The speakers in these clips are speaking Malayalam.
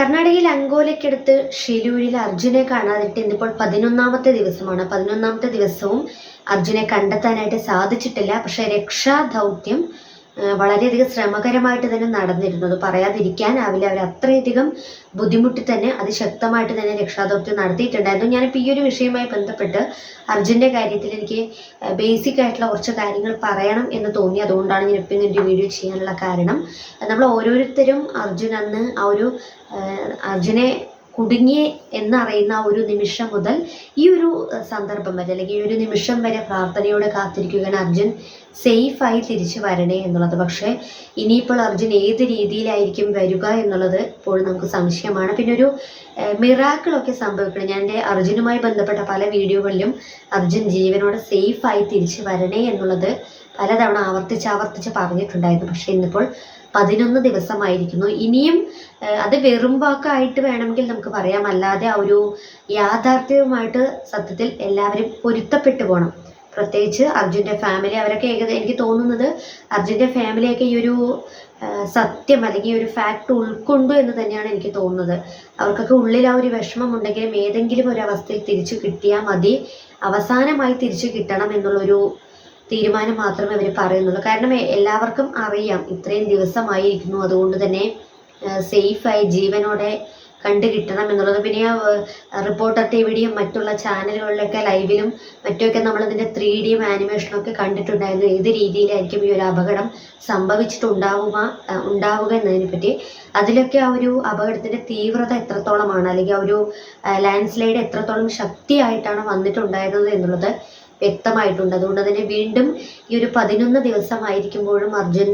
കർണാടകയിൽ അങ്കോലയ്ക്കടുത്ത് ഷിരൂരിൽ അർജുനെ കാണാതിട്ട് ഇന്നിപ്പോൾ പതിനൊന്നാമത്തെ ദിവസമാണ്. പതിനൊന്നാമത്തെ ദിവസവും അർജുനെ കണ്ടെത്താനായിട്ട് സാധിച്ചിട്ടില്ല. പക്ഷേ രക്ഷാദൗത്യം വളരെയധികം ശ്രമകരമായിട്ട് തന്നെ നടന്നിരുന്നു. അത് പറയാതിരിക്കാനാവില്ല. അവർ അത്രയധികം ബുദ്ധിമുട്ടി തന്നെ അത് ശക്തമായിട്ട് തന്നെ രക്ഷാദൗത്യം നടത്തിയിട്ടുണ്ടായിരുന്നു. ഞാനിപ്പോൾ ഈ ഒരു വിഷയവുമായി ബന്ധപ്പെട്ട് അർജുന്റെ കാര്യത്തിൽ എനിക്ക് ബേസിക് ആയിട്ടുള്ള കുറച്ച് കാര്യങ്ങൾ പറയണം എന്ന് തോന്നി. അതുകൊണ്ടാണ് ഞാൻ ഇപ്പം ഇങ്ങനെ ഒരു വീഡിയോ ചെയ്യാനുള്ള കാരണം. നമ്മൾ ഓരോരുത്തരും അർജുൻ അന്ന് ആ ഒരു അർജുനെ കുടുങ്ങി എന്നറിയുന്ന ഒരു നിമിഷം മുതൽ ഈ ഒരു സന്ദർഭം വരെ അല്ലെങ്കിൽ ഈ ഒരു നിമിഷം വരെ പ്രാർത്ഥനയോടെ കാത്തിരിക്കുകയാണ് അർജുൻ. സേഫായി തിരിച്ചു വരണേ എന്നുള്ളത്. പക്ഷേ ഇനിയിപ്പോൾ അർജുൻ ഏത് രീതിയിലായിരിക്കും വരിക എന്നുള്ളത് ഇപ്പോൾ നമുക്ക് സംശയമാണ്. പിന്നെ ഒരു മിറാക്കിളൊക്കെ സംഭവിക്കണം. ഞാൻ എന്റെ അർജുനുമായി ബന്ധപ്പെട്ട പല വീഡിയോകളിലും അർജുൻ ജീവനോടെ സേഫായി തിരിച്ചു വരണേ എന്നുള്ളത് പലതവണ ആവർത്തിച്ച് ആവർത്തിച്ച് പറഞ്ഞിട്ടുണ്ടായിരുന്നു. പക്ഷേ ഇന്നിപ്പോൾ പതിനൊന്ന് ദിവസമായിരിക്കുന്നു. ഇനിയും അത് വെറും വാക്കായിട്ട് വേണമെങ്കിൽ നമുക്ക് പറയാം. അല്ലാതെ ആ ഒരു യാഥാർത്ഥ്യവുമായിട്ട് സത്യത്തിൽ എല്ലാവരും പൊരുത്തപ്പെട്ടു പോകണം പ്രത്യേകിച്ച് അർജുന്റെ ഫാമിലി അവരൊക്കെ ഏകദേശം എനിക്ക് തോന്നുന്നത് അർജുന്റെ ഫാമിലിയൊക്കെ ഈ ഒരു സത്യം അല്ലെങ്കിൽ ഒരു ഫാക്ട് ഉൾക്കൊണ്ടു എന്ന് തന്നെയാണ് എനിക്ക് തോന്നുന്നത്. അവർക്കൊക്കെ ഉള്ളിൽ ആ ഒരു വിഷമം ഉണ്ടെങ്കിലും ഏതെങ്കിലും ഒരു അവസ്ഥയിൽ തിരിച്ചു കിട്ടിയാൽ മതി. അവസാനമായി തിരിച്ചു കിട്ടണം എന്നുള്ളൊരു തീരുമാനം മാത്രമേ അവർ പറയുന്നുള്ളൂ. കാരണം എല്ലാവർക്കും അറിയാം ഇത്രയും ദിവസമായിരിക്കുന്നു. അതുകൊണ്ട് തന്നെ സേഫായി ജീവനോടെ കണ്ടു കിട്ടണം എന്നുള്ളത്. പിന്നെ റിപ്പോർട്ടർ ടി വിയുടെയും മറ്റുള്ള ചാനലുകളിലൊക്കെ ലൈവിലും മറ്റുമൊക്കെ നമ്മളതിന്റെ ത്രീ ഡിയും ആനിമേഷനും ഒക്കെ കണ്ടിട്ടുണ്ടായിരുന്നു. ഏത് രീതിയിലായിരിക്കും ഈ ഒരു അപകടം സംഭവിച്ചിട്ടുണ്ടാവുക ഉണ്ടാവുക എന്നതിനെ പറ്റി അതിലൊക്കെ ആ ഒരു അപകടത്തിന്റെ തീവ്രത എത്രത്തോളമാണ്? അല്ലെങ്കിൽ ആ ഒരു ലാൻഡ് സ്ലൈഡ് എത്രത്തോളം ശക്തിയായിട്ടാണ് വന്നിട്ടുണ്ടായിരുന്നത് എന്നുള്ളത് വ്യക്തമായിട്ടുണ്ട്. അതുകൊണ്ട് തന്നെ വീണ്ടും ഈ ഒരു പതിനൊന്ന് ദിവസമായിരിക്കുമ്പോഴും അർജുൻ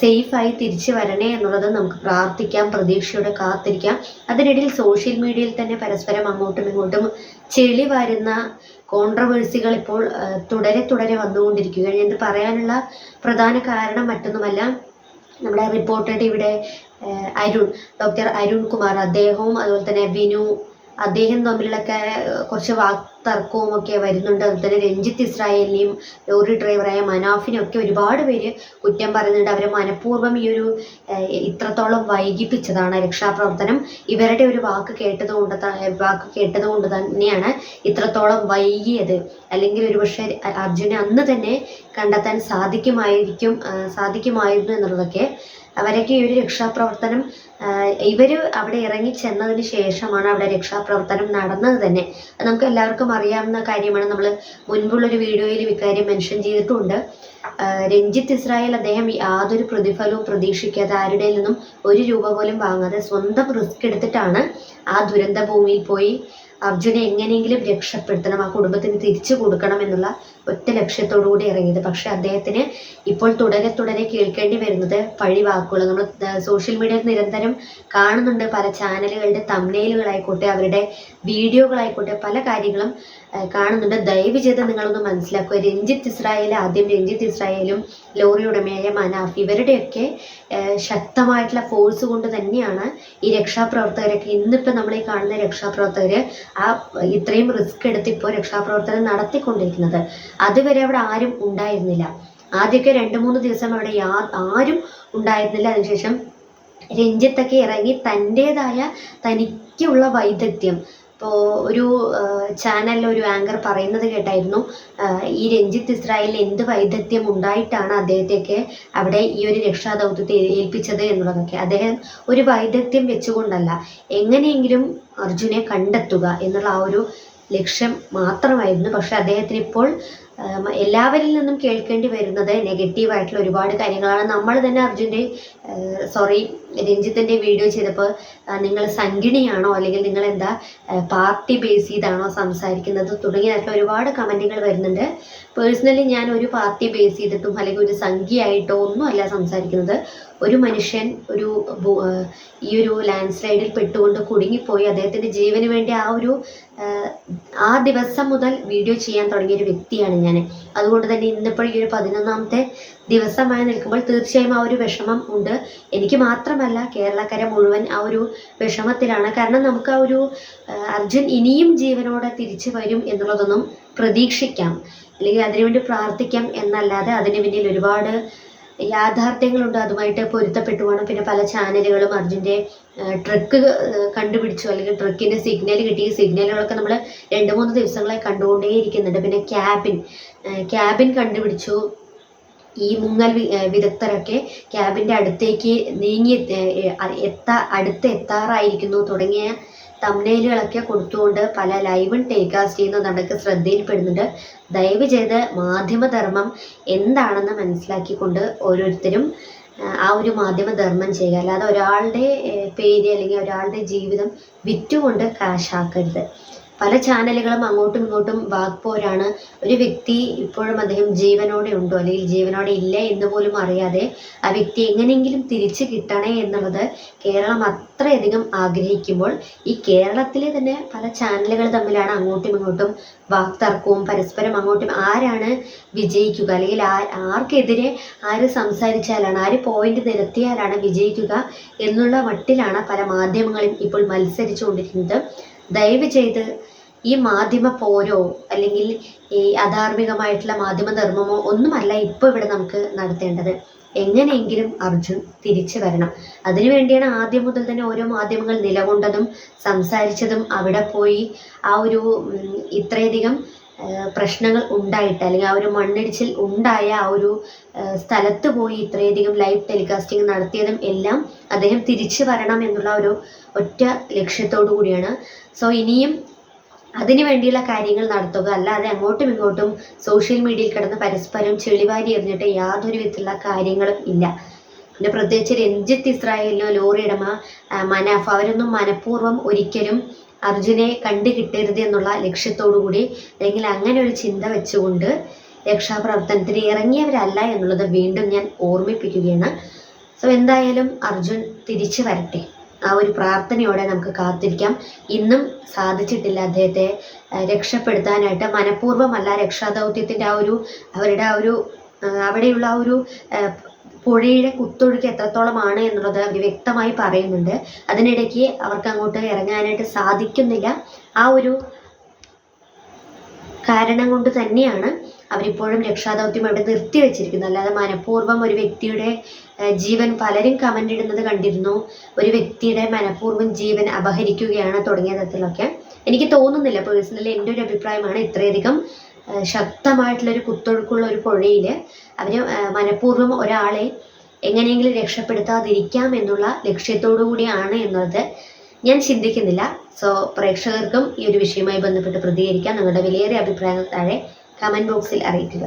സേഫായി തിരിച്ചു വരണേ എന്നുള്ളത് നമുക്ക് പ്രാർത്ഥിക്കാം പ്രതീക്ഷയോടെ കാത്തിരിക്കാം. അതിനിടയിൽ സോഷ്യൽ മീഡിയയിൽ തന്നെ പരസ്പരം അങ്ങോട്ടും ഇങ്ങോട്ടും ചെളി വരുന്ന കോൺട്രവേഴ്സികൾ ഇപ്പോൾ തുടരെ തുടരെ വന്നുകൊണ്ടിരിക്കുകയാണ്. ഇത് പറയാനുള്ള പ്രധാന കാരണം മറ്റൊന്നുമല്ല നമ്മുടെ റിപ്പോർട്ടർ ഇവിടെ അരുൺ ഡോക്ടർ അരുൺ കുമാർ അദ്ദേഹവും അതുപോലെ തന്നെ ബിനു അദ്ദേഹം തമ്മിലൊക്കെ കുറച്ച് വാക്തർക്കവും ഒക്കെ വരുന്നുണ്ട്. അതുപോലെ തന്നെ രഞ്ജിത്ത് ഇസ്രായേലിനെയും ലോറി ഡ്രൈവറായ മനാഫിനെ ഒക്കെ ഒരുപാട് പേര് കുറ്റം പറയുന്നുണ്ട്. അവരെ മനഃപൂർവം ഈ ഒരു ഇത്രത്തോളം വൈകിപ്പിച്ചതാണ് രക്ഷാപ്രവർത്തനം. ഇവരുടെ ഒരു വാക്ക് കേട്ടത് കൊണ്ട് വാക്ക് കേട്ടത് കൊണ്ട് തന്നെയാണ് ഇത്രത്തോളം വൈകിയത്. അല്ലെങ്കിൽ ഒരുപക്ഷെ അർജുനെ അന്ന് തന്നെ കണ്ടെത്താൻ സാധിക്കുമായിരിക്കും സാധിക്കുമായിരുന്നു എന്നുള്ളതൊക്കെ അവരൊക്കെ ഈ ഒരു രക്ഷാപ്രവർത്തനം ഇവർ അവിടെ ഇറങ്ങി ചെന്നതിന് ശേഷമാണ് അവിടെ രക്ഷാപ്രവർത്തനം നടന്നത് തന്നെ. അത് നമുക്ക് എല്ലാവർക്കും അറിയാവുന്ന കാര്യമാണ്. നമ്മൾ മുൻപുള്ളൊരു വീഡിയോയിൽ ഇക്കാര്യം മെൻഷൻ ചെയ്തിട്ടുണ്ട്. രഞ്ജിത്ത് ഇസ്രായേൽ അദ്ദേഹം യാതൊരു പ്രതിഫലവും പ്രതീക്ഷിക്കാതെ ആരുടെ നിന്നും ഒരു രൂപ പോലും വാങ്ങാതെ സ്വന്തം റിസ്ക് എടുത്തിട്ടാണ് ആ ദുരന്ത ഭൂമിയിൽ പോയി അർജുനെ എങ്ങനെയെങ്കിലും രക്ഷപ്പെടുത്തണം ആ കുടുംബത്തിന് തിരിച്ചു കൊടുക്കണം എന്നുള്ള ഒറ്റ ലക്ഷ്യത്തോടു കൂടി ഇറങ്ങിയത്. പക്ഷെ അദ്ദേഹത്തിന് ഇപ്പോൾ തുടരെ തുടരെ കേൾക്കേണ്ടി വരുന്നത് പഴി വാക്കുകൾ നമ്മൾ സോഷ്യൽ മീഡിയയിൽ നിരന്തരം കാണുന്നുണ്ട് പല ചാനലുകളുടെ തമ്മിലുകളായിക്കോട്ടെ അവരുടെ വീഡിയോകളായിക്കോട്ടെ പല കാര്യങ്ങളും കാണുന്നുണ്ട്. ദയവ് ചെയ്ത് നിങ്ങളൊന്ന് മനസ്സിലാക്കുക. രഞ്ജിത്ത് ഇസ്രായേൽ ആദ്യം രഞ്ജിത്ത് ഇസ്രായേലും ലോറി ഉടമയായ മനാഫ് ഇവരുടെയൊക്കെ ശക്തമായിട്ടുള്ള ഫോഴ്സ് കൊണ്ട് തന്നെയാണ് ഈ രക്ഷാപ്രവർത്തകരൊക്കെ ഇന്നിപ്പോൾ നമ്മൾ ഈ കാണുന്ന രക്ഷാപ്രവർത്തകർ ആ ഇത്രയും റിസ്ക് എടുത്ത് ഇപ്പോൾ രക്ഷാപ്രവർത്തനം നടത്തിക്കൊണ്ടിരിക്കുന്നത്. അതുവരെ അവിടെ ആരും ഉണ്ടായിരുന്നില്ല. ആദ്യമൊക്കെ രണ്ട് മൂന്ന് ദിവസം അവിടെ യാ ആരും ഉണ്ടായിരുന്നില്ല. അതിനുശേഷം രഞ്ജിത്തൊക്കെ ഇറങ്ങി തന്റേതായ തനിക്കുള്ള വൈദഗ്ധ്യം ഇപ്പോൾ ഒരു ചാനലിൽ ഒരു ആങ്കർ പറയുന്നത് കേട്ടായിരുന്നു. ഈ രഞ്ജിത്ത് ഇസ്രായേലിൽ എന്ത് വൈദഗ്ധ്യം ഉണ്ടായിട്ടാണ് അദ്ദേഹത്തെയൊക്കെ അവിടെ ഈ ഒരു രക്ഷാദൗത്യത്തെ ഏൽപ്പിച്ചത് എന്നുള്ളതൊക്കെ. അദ്ദേഹം ഒരു വൈദഗ്ധ്യം വെച്ചുകൊണ്ടല്ല എങ്ങനെയെങ്കിലും അർജുനെ കണ്ടെത്തുക എന്നുള്ള ആ ഒരു ലക്ഷ്യം മാത്രമായിരുന്നു. പക്ഷെ അദ്ദേഹത്തിന് ഇപ്പോൾ എല്ലാവരിൽ നിന്നും കേൾക്കേണ്ടി വരുന്നത് നെഗറ്റീവായിട്ടുള്ള ഒരുപാട് കാര്യങ്ങളാണ്. നമ്മൾ തന്നെ അർജുന്റെ സോറി രഞ്ജിത്തിന്റെ വീഡിയോ ചെയ്തപ്പോൾ നിങ്ങൾ സംഘിണിയാണോ അല്ലെങ്കിൽ നിങ്ങൾ എന്താ പാർട്ടി ബേസ് ചെയ്താണോ സംസാരിക്കുന്നത് തുടങ്ങിയതായിട്ടുള്ള ഒരുപാട് കമന്റുകൾ വരുന്നുണ്ട്. പേഴ്സണലി ഞാൻ ഒരു പാർട്ടി ബേസ് ചെയ്തിട്ടും അല്ലെങ്കിൽ ഒരു സംഖ്യയായിട്ടോ ഒന്നും അല്ല സംസാരിക്കുന്നത്. ഒരു മനുഷ്യൻ ഒരു ഈ ഒരു ലാൻഡ് സ്ലൈഡിൽ പെട്ടുകൊണ്ട് കുടുങ്ങിപ്പോയി അദ്ദേഹത്തിന്റെ ജീവന് വേണ്ടി ആ ഒരു ആ ദിവസം മുതൽ വീഡിയോ ചെയ്യാൻ തുടങ്ങിയ ഒരു വ്യക്തിയാണ് ഞാൻ അതുകൊണ്ട് തന്നെ ഇന്നിപ്പോൾ ഈ ഒരു പതിനൊന്നാമത്തെ ദിവസമായി നിൽക്കുമ്പോൾ തീർച്ചയായും ആ ഒരു വിഷമം ഉണ്ട്. എനിക്ക് മാത്രമല്ല കേരളക്കര മുഴുവൻ ആ ഒരു വിഷമത്തിലാണ്. കാരണം നമുക്ക് ആ ഒരു അർജുൻ ഇനിയും ജീവനോടെ തിരിച്ചു വരും എന്നുള്ളതൊന്നും പ്രതീക്ഷിക്കാം. അല്ലെങ്കിൽ അതിനുവേണ്ടി പ്രാർത്ഥിക്കാം എന്നല്ലാതെ അതിന് പിന്നിൽ ഒരുപാട് യാഥാർത്ഥ്യങ്ങളുണ്ട്. അതുമായിട്ട് പൊരുത്തപ്പെട്ടു വേണം പിന്നെ പല ചാനലുകളും അർജുന്റെ ട്രക്ക് കണ്ടുപിടിച്ചു. അല്ലെങ്കിൽ ട്രക്കിന്റെ സിഗ്നൽ കിട്ടി. സിഗ്നലുകളൊക്കെ നമ്മൾ രണ്ട് മൂന്ന് ദിവസങ്ങളായി കണ്ടുകൊണ്ടേയിരിക്കുന്നുണ്ട് പിന്നെ ക്യാബിൻ ക്യാബിൻ കണ്ടുപിടിച്ചു. ഈ മുങ്ങൽ വിദഗ്ധരൊക്കെ ക്യാബിന്റെ അടുത്തേക്ക് നീങ്ങി എത്താ അടുത്ത് എത്താറായിരിക്കുന്നു. തുടങ്ങിയ തമ്നയിലുകളൊക്കെ കൊടുത്തുകൊണ്ട് പല ലൈവും ടെലികാസ്റ്റ് ചെയ്യുന്നത് നമുക്ക് ശ്രദ്ധയിൽപ്പെടുന്നുണ്ട്. ദയവ് ചെയ്ത് മാധ്യമധർമ്മം എന്താണെന്ന് മനസ്സിലാക്കിക്കൊണ്ട് ഓരോരുത്തരും ആ ഒരു മാധ്യമധർമ്മം ചെയ്യുക. അല്ലാതെ ഒരാളുടെ പേര് അല്ലെങ്കിൽ ഒരാളുടെ ജീവിതം വിറ്റുകൊണ്ട് കാശാക്കരുത് പല ചാനലുകളും അങ്ങോട്ടും ഇങ്ങോട്ടും വാക്പോരാണ് ഒരു വ്യക്തി ഇപ്പോഴും അദ്ദേഹം ജീവനോടെ ഉണ്ടോ? അല്ലെങ്കിൽ ജീവനോടെ ഇല്ല എന്ന് പോലും അറിയാതെ ആ വ്യക്തി എങ്ങനെയെങ്കിലും തിരിച്ചു കിട്ടണേ എന്നുള്ളത് കേരളം അത്രയധികം ആഗ്രഹിക്കുമ്പോൾ ഈ കേരളത്തിലെ തന്നെ പല ചാനലുകൾ തമ്മിലാണ് അങ്ങോട്ടും ഇങ്ങോട്ടും വാക്തർക്കവും പരസ്പരം അങ്ങോട്ടും ആരാണ് വിജയിക്കുക? അല്ലെങ്കിൽ ആർക്കെതിരെ ആര് സംസാരിച്ചാലാണ് ആര് പോയിന്റ് നിരത്തിയാലാണ് വിജയിക്കുക എന്നുള്ള മട്ടിലാണ് പല മാധ്യമങ്ങളും ഇപ്പോൾ മത്സരിച്ചുകൊണ്ടിരിക്കുന്നത്. ദയവ് ചെയ്ത് ഈ മാധ്യമ പോരോ അല്ലെങ്കിൽ ഈ അധാർമികമായിട്ടുള്ള മാധ്യമ നിർമ്മമോ ഒന്നുമല്ല ഇപ്പോൾ ഇവിടെ നമുക്ക് നടത്തേണ്ടത്. എങ്ങനെയെങ്കിലും അർജുൻ തിരിച്ചു വരണം. അതിനു വേണ്ടിയാണ് ആദ്യം മുതൽ തന്നെ ഓരോ മാധ്യമങ്ങൾ നിലകൊണ്ടതും സംസാരിച്ചതും അവിടെ പോയി ആ ഒരു ഇത്രയധികം പ്രശ്നങ്ങൾ ഉണ്ടായിട്ട് അല്ലെങ്കിൽ ആ ഒരു മണ്ണിടിച്ചിൽ ഉണ്ടായ ആ ഒരു സ്ഥലത്ത് പോയി ഇത്രയധികം ലൈവ് ടെലികാസ്റ്റിംഗ് നടത്തിയതും എല്ലാം അദ്ദേഹം തിരിച്ചു വരണം എന്നുള്ള ഒരു ഒറ്റ ലക്ഷ്യത്തോടു കൂടിയാണ്. സോ ഇനിയും അതിനു വേണ്ടിയുള്ള കാര്യങ്ങൾ നടത്തുക. അല്ലാതെ അങ്ങോട്ടും ഇങ്ങോട്ടും സോഷ്യൽ മീഡിയയിൽ കിടന്ന് പരസ്പരം ചെളിവാരി എറിഞ്ഞിട്ട് യാതൊരു വിധത്തിലുള്ള കാര്യങ്ങളും ഇല്ല. പിന്നെ പ്രത്യേകിച്ച് രഞ്ജിത്ത് ഇസ്രായേലിനോ ലോറി ഉടമ ആ, മനാഫ് അവരൊന്നും മനഃപൂർവം ഒരിക്കലും അർജുനെ കണ്ടു കിട്ടരുത് എന്നുള്ള കൂടി അല്ലെങ്കിൽ അങ്ങനെ ഒരു ചിന്ത വെച്ചുകൊണ്ട് രക്ഷാപ്രവർത്തനത്തിന് ഇറങ്ങിയവരല്ല എന്നുള്ളത് വീണ്ടും ഞാൻ ഓർമ്മിപ്പിക്കുകയാണ്. സോ എന്തായാലും അർജുൻ തിരിച്ചു വരട്ടെ. ആ ഒരു പ്രാർത്ഥനയോടെ നമുക്ക് കാത്തിരിക്കാം. ഇന്നും സാധിച്ചിട്ടില്ല അദ്ദേഹത്തെ രക്ഷപ്പെടുത്താനായിട്ട്. മനഃപൂർവമല്ല രക്ഷാദൗത്യത്തിന്റെ ആ ഒരു അവരുടെ ആ ഒരു അവിടെയുള്ള ആ ഒരു പുഴയുടെ കുത്തൊഴുക്ക് എത്രത്തോളമാണ് എന്നുള്ളത് അവർ വ്യക്തമായി പറയുന്നുണ്ട്. അതിനിടയ്ക്ക് അവർക്ക് അങ്ങോട്ട് ഇറങ്ങാനായിട്ട് സാധിക്കുന്നില്ല. ആ ഒരു കാരണം കൊണ്ട് തന്നെയാണ് അവരിപ്പോഴും രക്ഷാദൗത്യം അവിടെ നിർത്തി വെച്ചിരിക്കുന്നു. അല്ലാതെ മനഃപൂർവം ഒരു വ്യക്തിയുടെ ജീവൻ പലരും കമന്റ് ഇടുന്നത് കണ്ടിരുന്നു. ഒരു വ്യക്തിയുടെ മനഃപൂർവം ജീവൻ അപഹരിക്കുകയാണ് തുടങ്ങിയ തരത്തിലൊക്കെ. എനിക്ക് തോന്നുന്നില്ല പേഴ്സണലി എന്റെ ഒരു അഭിപ്രായമാണ് ഇത്രയധികം ശക്തമായിട്ടുള്ള ഒരു കുത്തൊഴുക്കുള്ള ഒരു പുഴയിൽ അവർ മനഃപൂർവം ഒരാളെ എങ്ങനെയെങ്കിലും രക്ഷപ്പെടുത്താതിരിക്കാം എന്നുള്ള ലക്ഷ്യത്തോടു കൂടിയാണ് എന്നത് ഞാൻ ചിന്തിക്കുന്നില്ല. സോ പ്രേക്ഷകർക്കും ഈ ഒരു വിഷയവുമായി ബന്ധപ്പെട്ട് പ്രതികരിക്കാം. നിങ്ങളുടെ വിലയേറിയ അഭിപ്രായങ്ങൾ താഴെ കമന്റ് ബോക്സിൽ അറിയിക്കുക.